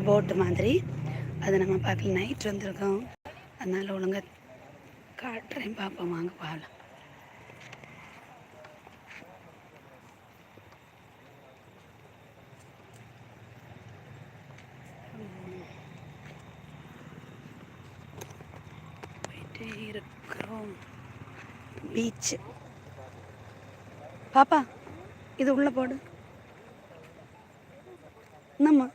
போட்டு மாதிரி. அது நம்ம பார்க்கல. நைட் வந்திருக்கோம். அதனால் ஒழுங்காக காட்டுறேன். பார்ப்போம். வாங்க பார்க்கலாம். போயிட்டே இருக்கிறோம். பீச்சு பாப்பா இது உள்ள போடு. என்னம்மா?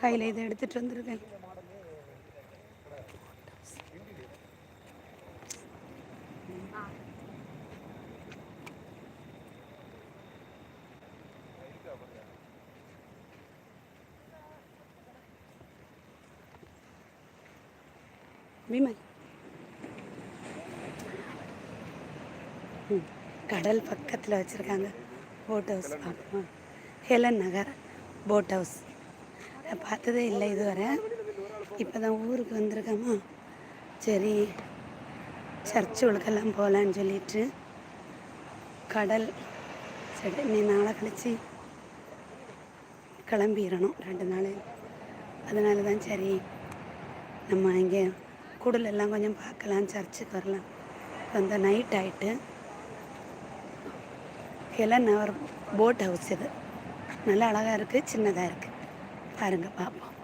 கையில் இதை எடுத்துகிட்டு வந்திருக்கேன் விமல். ம், கடல் பக்கத்தில் வச்சுருக்காங்க போட் ஹவுஸ் பார்ப்போம் ஹெலன் நகர் போட் ஹவுஸ் நான் பார்த்ததே இல்லை இதுவரை. இப்போ தான் ஊருக்கு வந்திருக்கோமா சரி சர்ச்சுகளுக்கெல்லாம் போகலான்னு சொல்லிட்டு கடல் சரி நீ நாளை கழித்து கிளம்பிடணும் ரெண்டு நாள். அதனால தான் சரி நம்ம இங்கே குடலெல்லாம் கொஞ்சம் பார்க்கலாம் சர்ச்சுக்கு வரலாம். அந்த நைட் ஆகிட்டு ஹெலன் அவர் போட் ஹவுஸ் இது. நல்லா அழகாக இருக்குது சின்னதாக இருக்குது பாருங்கள் பார்ப்போம்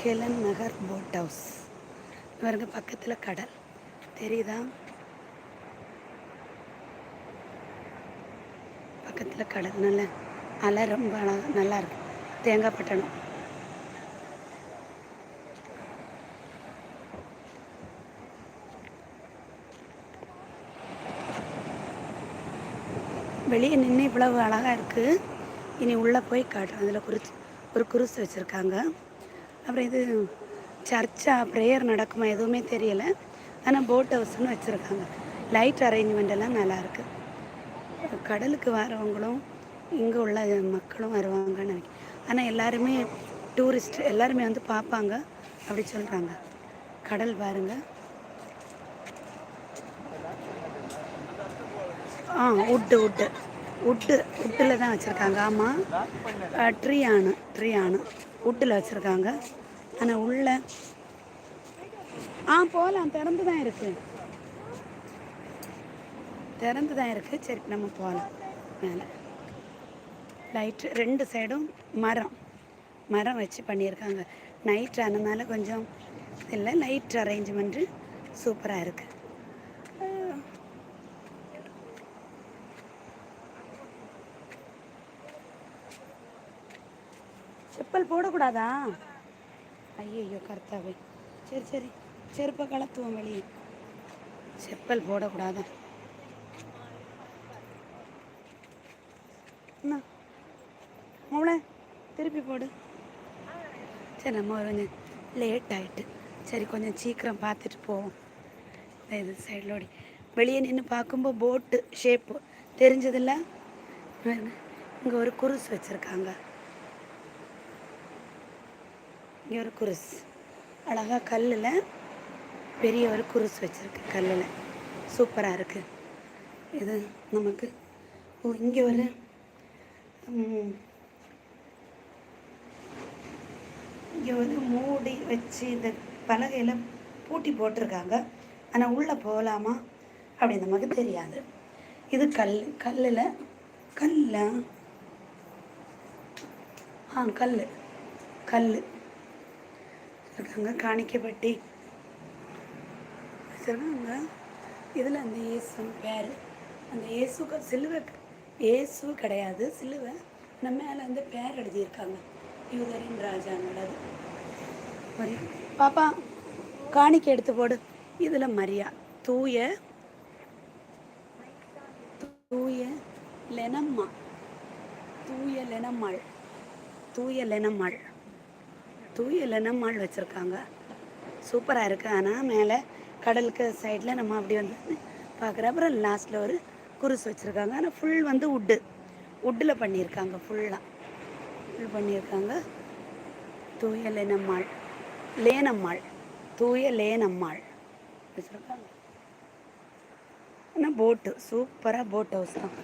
ஹெலன் நகர் போட் ஹவுஸ். பாருங்க பக்கத்தில் கடல். தெரியுதா? பக்கத்தில் கடல். நல்ல அலை ரொம்ப அழகா நல்லா இருக்கு. தேங்காய் பட்டணம். வெளியே நின்று இவ்வளவு அழகாக இருக்குது இனி உள்ளே போய் காட்டுறேன். அதில் குறிச்சு ஒரு குருசு வச்சுருக்காங்க. அப்புறம் இது சர்ச்சா ப்ரேயர் நடக்குமா எதுவுமே தெரியலை. ஆனால் போட் ஹவுஸ்னு வச்சுருக்காங்க. லைட் அரேஞ்ச்மெண்ட் எல்லாம் நல்லாயிருக்கு கடலுக்கு வரவங்களும் இங்கே உள்ள மக்களும் வருவாங்கன்னு நினைக்கிறேன். ஆனால் எல்லாருமே டூரிஸ்ட் எல்லாருமே வந்து பார்ப்பாங்க. அப்படி சொல்கிறாங்க கடல் பாருங்கள் ஆ உட்டு உட்டு உட்டு உட்டில் தான் வச்சுருக்காங்க. ஆமாம் ட்ரீ ஆணு ட்ரீ ஆணு உட்டில் வச்சுருக்காங்க. ஆனால் உள்ள ஆ போகலாம் திறந்து தான் இருக்கு. திறந்து தான் இருக்கு. சரி நம்ம போகலாம் மேலே. லைட்டு ரெண்டு சைடும் மரம். மரம் வச்சு பண்ணியிருக்காங்க. நைட் ஆனதுனால கொஞ்சம் இல்லை லைட் அரேஞ்ச்மெண்ட்டு சூப்பராக இருக்குது செப்பல் போடக்கூடாதா? ஐயோ கர்த்தாவே. சரி சரி. செருப்பை கலத்துவோம் வெளியே. செப்பல் போடக்கூடாதா? என்ன? அவளை திருப்பி போடு. சரி நம்ம கொஞ்சம் லேட் ஆயிட்டு. சரி கொஞ்சம் சீக்கிரம் பார்த்துட்டு போவோம். இது சைடில் ஓடி வெளியே நின்று பார்க்கும்போது போட்டு ஷேப்பு தெரிஞ்சதில்ல? இங்கே ஒரு குருஸ் வச்சுருக்காங்க. இங்கே ஒரு குருஸ். அழகாக கல்லில் பெரிய ஒரு குருஸ் வச்சுருக்கு கல்லில். சூப்பராக இருக்குது இது நமக்கு. ஓ இங்கே ஒரு இங்கே வந்து மூடி வச்சு இந்த பலகையில் பூட்டி போட்டிருக்காங்க. ஆனால் உள்ளே போகலாமா அப்படி நமக்கு தெரியாது. இது கல் கல்லில் கல்ல. ஆ கல் கல் இருக்காங்க காணிக்கப்பட்டி. சொல்லுவாங்க இதில் அந்த இயேசு பேர் அந்த இயேசுக்கு சிலுவை இயேசு கிடையாது சிலுவை நம்ம மேலே வந்து பேர் எழுதியிருக்காங்க. யூதரின் ராஜாங்கிறது மரி பாப்பா காணிக்கை எடுத்து போடு. இதில் மரியா தூய தூய லெனம்மா. தூய லெனம்மாள். தூய லெனம்மாள். தூய லெனம்மாள் வச்சுருக்காங்க. சூப்பராக இருக்குது ஆனால் மேலே கடலுக்கு சைடில் நம்ம அப்படி வந்து பார்க்குற அப்புறம் லாஸ்ட்டில் ஒரு குருஸ் வச்சுருக்காங்க. ஆனால் ஃபுல் வந்து உட்டு உட்டில் பண்ணியிருக்காங்க ஃபுல்லாக ஃபுல் பண்ணியிருக்காங்க. தூய லேனம்மாள் லேனம்மாள் தூய லேனம்மாள் வச்சுருக்காங்க. ஆனால் போட்டு சூப்பராக போட் ஹவுஸ் தான்.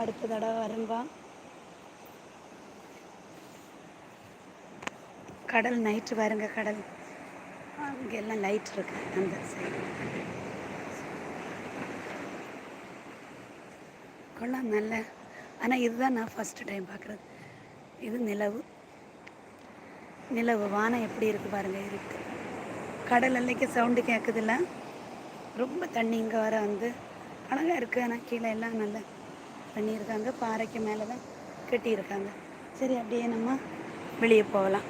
அடுத்த தடவை வரும்பா கடல் நைட்டு பாருங்க கடல். அங்கே எல்லாம் லைட் இருக்கு அந்த சைடு கொள்ளலாம் நல்ல ஆனால் இதுதான் நான் ஃபஸ்ட்டு டைம் பார்க்குறது இது நிலவு. நிலவு வானம் எப்படி இருக்குது பாருங்கள் இருக்கு. கடல் அன்னைக்கு சவுண்டு கேட்குதுல்ல ரொம்ப தண்ணி இங்கே வர வந்து. அழகாக இருக்குது ஆனால் கீழே எல்லாம் நல்லா பண்ணியிருக்காங்க. பாறைக்கு மேலே தான் கட்டியிருக்காங்க. சரி அப்படியே நம்ம வெளியே போகலாம்.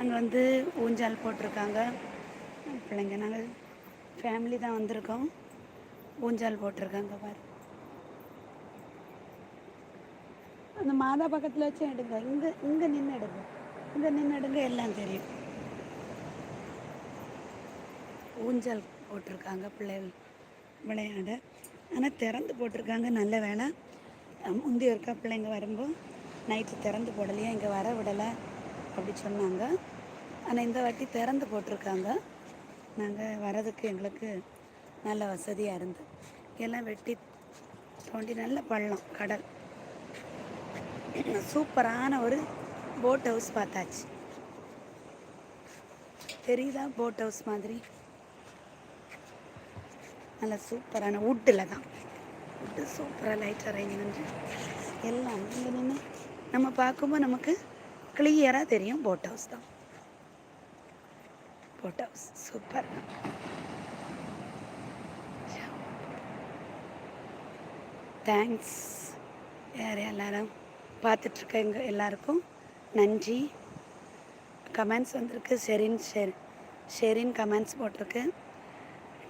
அங்கே வந்து ஊஞ்சால் போட்டிருக்காங்க. பிள்ளைங்க நாங்கள் ஃபேமிலி தான் வந்திருக்கோம். ஊஞ்சால் போட்டிருக்காங்க பாரு. அந்த மாதா பக்கத்தில் வச்சு எடுங்க. இங்கே இங்கே நின்று எடுங்க. இங்கே நின்று எடுங்க எல்லாம் தெரியும். ஊஞ்சல் போட்டிருக்காங்க பிள்ளைகள். விளையாட. ஆனால் திறந்து போட்டிருக்காங்க நல்ல வேலை முந்தி ஒருக்கா பிள்ளைங்க வரும்போது நைட்டு திறந்து போடலையா இங்கே வர விடலை அப்படி சொன்னாங்க. ஆனால் இந்த வாட்டி திறந்து போட்டிருக்காங்க. நாங்கள் வரதுக்கு எங்களுக்கு நல்ல வசதியாக இருந்து எல்லாம் வெட்டி தோண்டி நல்ல பள்ளம் கடல். சூப்பரான ஒரு போட் ஹவுஸ் பார்த்தாச்சு. தெரியுதா போட் ஹவுஸ் மாதிரி? நல்ல சூப்பரான வுட்டில் தான். வுட்டு சூப்பராக லைட் அரேஞ்ச்மெண்ட் எல்லாம் இங்கே நின்று நம்ம பார்க்கும்போது நமக்கு கிளியராக தெரியும். போட் ஹவுஸ் தான். Boat house super. தேங்க்ஸ் யார் எல்லாரும் பார்த்துட்ருக்க எங்கள் எல்லாருக்கும் நன்றி. கமெண்ட்ஸ் வந்திருக்கு. ஷெரின் ஷெர் ஷெரின் கமெண்ட்ஸ் போட்டிருக்கு.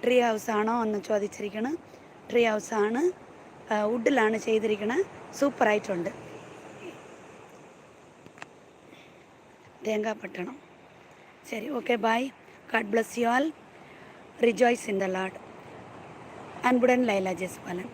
ട്രീ ഹൗസ് ആണോ എന്ന് ചോദിച്ചിരിക്കണം. ട്രീ ഹൗസ് ആണ് വുഡിലാണ് ചെയ്തിരിക്കുന്നത് സൂപ്പറായിട്ടുണ്ട് തേങ്ങാപ്പട്ടണം ശരി okay bye God bless you all rejoice in the Lord അൻപുടൻ Laila ജസ്പാലൻ